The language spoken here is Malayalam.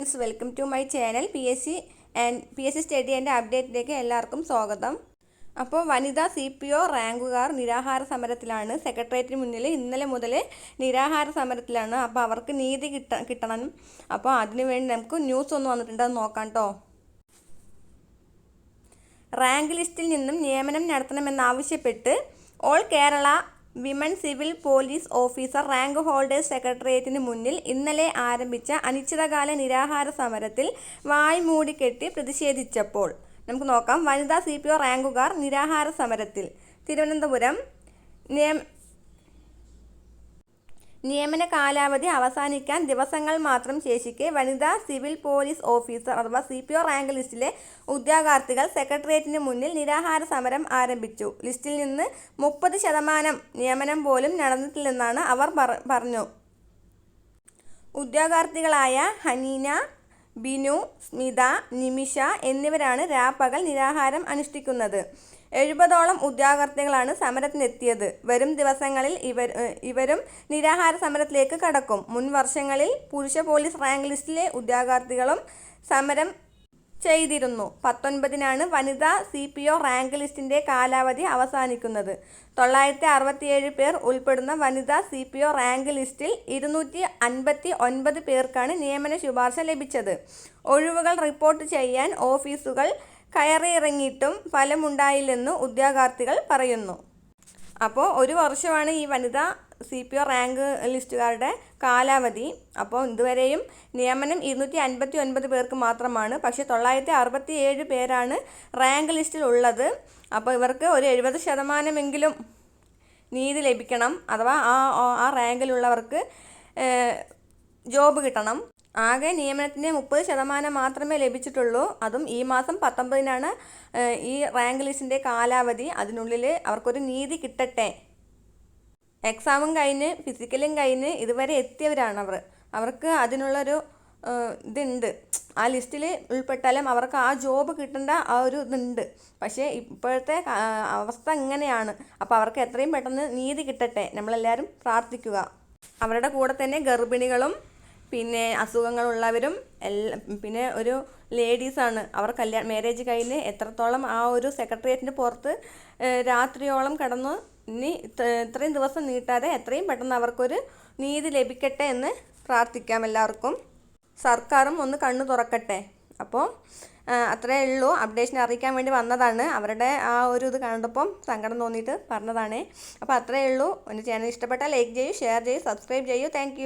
Friends welcome to my channel. P S C and P S C study and അപ്ഡേറ്റിലേക്ക് എല്ലാവർക്കും സ്വാഗതം. അപ്പോൾ വനിതാ സി പി ഒ റാങ്കുകാർ നിരാഹാര സമരത്തിലാണ്. സെക്രട്ടേറിയറ്റിന് മുന്നിൽ ഇന്നലെ മുതൽ നിരാഹാര സമരത്തിലാണ്. അപ്പോൾ അവർക്ക് നീതി കിട്ട കിട്ടണം. അപ്പോൾ അതിനു വേണ്ടി നമുക്ക് ന്യൂസ് ഒന്ന് വന്നിട്ടുണ്ട്. എന്ന് നോക്കാം കേട്ടോ. റാങ്ക് ലിസ്റ്റിൽ നിന്നും നിയമനം നടത്തണമെന്നാവശ്യപ്പെട്ട് all Kerala women civil police officer rank holders സെക്രട്ടേറിയറ്റിന് മുന്നിൽ ഇന്നലെ ആരംഭിച്ച അനിശ്ചിതകാല നിരാഹാര സമരത്തിൽ വായ് മൂടിക്കെട്ടി പ്രതിഷേധിച്ചപ്പോൾ. നമുക്ക് നോക്കാം. വനിതാ സി പി ഒ റാങ്കുകാർ നിരാഹാര സമരത്തിൽ. തിരുവനന്തപുരം നിയമന കാലാവധി അവസാനിക്കാൻ ദിവസങ്ങൾ മാത്രം ശേഷിക്കെ വനിതാ സിവിൽ പോലീസ് ഓഫീസർ അഥവാ സി പി ഒ റാങ്ക് ലിസ്റ്റിലെ ഉദ്യോഗാർത്ഥികൾ സെക്രട്ടേറിയറ്റിന് മുന്നിൽ നിരാഹാര സമരം ആരംഭിച്ചു. ലിസ്റ്റിൽ നിന്ന് മുപ്പത് ശതമാനം നിയമനം പോലും നടന്നിട്ടില്ലെന്നാണ് അവർ പറഞ്ഞു. ഉദ്യോഗാർത്ഥികളായ ഹനീന ബിനു സ്മിത നിമിഷ എന്നിവരാണ് രാപ്പകൽ നിരാഹാരം അനുഷ്ഠിക്കുന്നത്. എഴുപതോളം ഉദ്യോഗാർത്ഥികളാണ് സമരത്തിനെത്തിയത്. വരും ദിവസങ്ങളിൽ ഇവർ ഇവരും നിരാഹാര സമരത്തിലേക്ക് കടക്കും. മുൻ വർഷങ്ങളിൽ പുരുഷ പോലീസ് റാങ്ക് ലിസ്റ്റിലെ ഉദ്യോഗാർത്ഥികളും സമരം ചെയ്തിരുന്നു. പത്തൊൻപതിനാണ് വനിതാ സി പി ഒ റാങ്ക് ലിസ്റ്റിന്റെ കാലാവധി അവസാനിക്കുന്നത്. തൊള്ളായിരത്തി അറുപത്തിയേഴ് പേർ ഉൾപ്പെടുന്ന വനിതാ സി പി ഒ റാങ്ക് ലിസ്റ്റിൽ ഇരുന്നൂറ്റി അൻപത്തി ഒൻപത് പേർക്കാണ് നിയമന ശുപാർശ ലഭിച്ചത്. ഒഴിവുകൾ റിപ്പോർട്ട് ചെയ്യാൻ ഓഫീസുകൾ കയറിയിറങ്ങിയിട്ടും ഫലമുണ്ടായില്ലെന്ന് ഉദ്യോഗാർത്ഥികൾ പറയുന്നു. അപ്പോൾ ഒരു വർഷമാണ് ഈ വനിതാ സി പി ഒ റാങ്ക് ലിസ്റ്റുകാരുടെ കാലാവധി. അപ്പോൾ ഇതുവരെയും നിയമനം ഇരുന്നൂറ്റി അൻപത്തി ഒൻപത് പേർക്ക് മാത്രമാണ്. പക്ഷേ തൊള്ളായിരത്തി അറുപത്തി ഏഴ് പേരാണ് റാങ്ക് ലിസ്റ്റിൽ ഉള്ളത്. അപ്പോൾ ഇവർക്ക് ഒരു എഴുപത് ശതമാനമെങ്കിലും നീതി ലഭിക്കണം. അഥവാ ആ ആ റാങ്കിലുള്ളവർക്ക് ജോബ് കിട്ടണം. ആകെ നിയമനത്തിന് മുപ്പത് ശതമാനം മാത്രമേ ലഭിച്ചിട്ടുള്ളൂ. അതും ഈ മാസം പത്തൊമ്പതിനാണ് ഈ റാങ്ക് ലിസ്റ്റിന്റെ കാലാവധി. അതിനുള്ളിൽ അവർക്കൊരു നീതി കിട്ടട്ടെ. എക്സാമും കഴിഞ്ഞ് ഫിസിക്കലും കഴിഞ്ഞ് ഇതുവരെ എത്തിയവരാണ് അവർ അവർക്ക് അതിനുള്ളൊരു ഇതുണ്ട്. ആ ലിസ്റ്റിൽ ഉൾപ്പെട്ടാലും അവർക്ക് ആ ജോബ് കിട്ടേണ്ട ആ ഒരു ഇതുണ്ട്. പക്ഷേ ഇപ്പോഴത്തെ അവസ്ഥ ഇങ്ങനെയാണ്. അപ്പോൾ അവർക്ക് എത്രയും പെട്ടെന്ന് നീതി കിട്ടട്ടെ. നമ്മളെല്ലാവരും പ്രാർത്ഥിക്കുക. അവരുടെ കൂടെ തന്നെ ഗർഭിണികളും പിന്നെ അസുഖങ്ങളുള്ളവരും എല്ലാ പിന്നെ ഒരു ലേഡീസാണ്. അവർ കല്യാണം മാരേജ് കഴിഞ്ഞ് എത്രത്തോളം ആ ഒരു സെക്രട്ടേറിയറ്റിന്റെ പുറത്ത് രാത്രിയോളം കടന്നു ഇനി ഇത്രയും ദിവസം നീട്ടാതെ എത്രയും പെട്ടെന്ന് അവർക്കൊരു നീതി ലഭിക്കട്ടെ എന്ന് പ്രാർത്ഥിക്കാം എല്ലാവർക്കും. സർക്കാരും ഒന്ന് കണ്ണു തുറക്കട്ടെ. അപ്പോൾ അത്രേ ഉള്ളൂ. അപ്ഡേഷൻ അറിയിക്കാൻ വേണ്ടി വന്നതാണ്. അവരുടെ ആ ഒരു ഇത് കണ്ടപ്പം സങ്കടം തോന്നിയിട്ട് പറഞ്ഞതാണേ. അപ്പോൾ അത്രേ ഉള്ളൂ. എന്റെ ചാനൽ ഇഷ്ടപ്പെട്ടാൽ ലൈക്ക് ചെയ്യൂ ഷെയർ ചെയ്യൂ സബ്സ്ക്രൈബ് ചെയ്യൂ. താങ്ക്